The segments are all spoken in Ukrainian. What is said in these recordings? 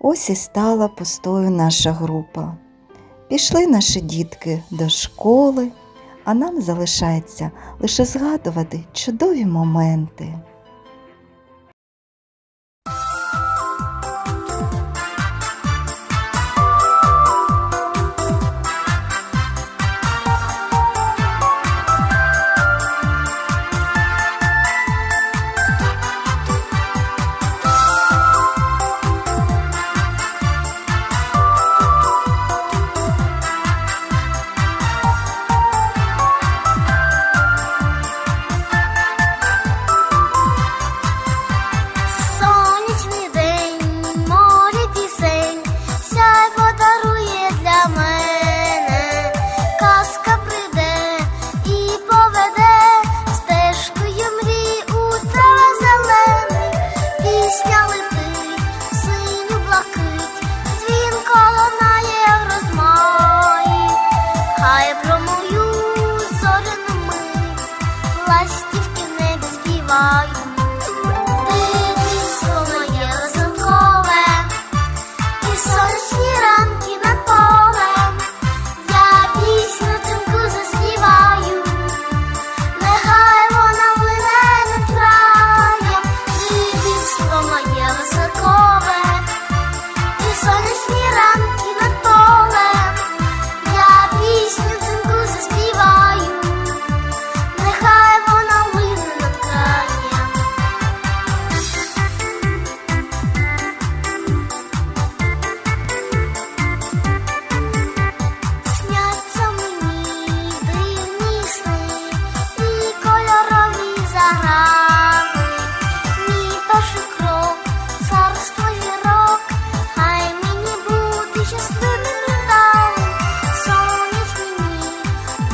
Ось і стала пустою наша група. Пішли наші дітки до школи, а нам залишається лише згадувати чудові моменти.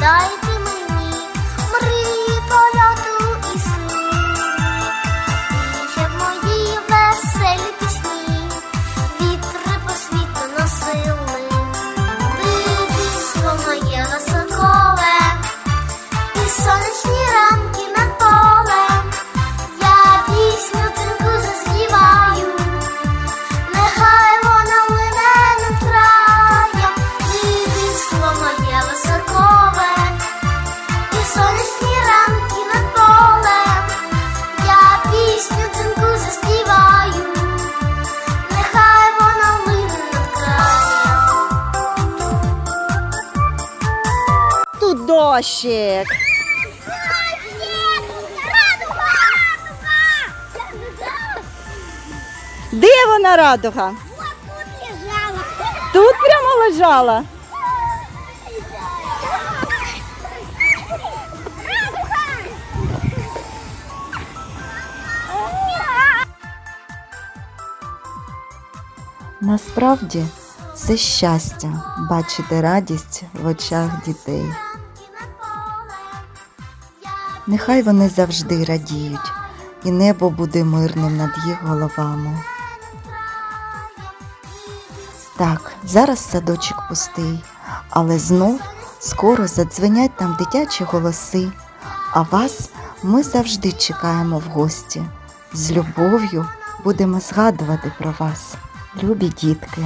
tới дощик. Де вона радуга? Тут прямо лежала. Насправді це щастя бачити радість в очах дітей. Нехай вони завжди радіють, і небо буде мирним над їх головами. Так, зараз садочок пустий, але знов скоро задзвенять там дитячі голоси, а вас ми завжди чекаємо в гості. З любов'ю будемо згадувати про вас, любі дітки.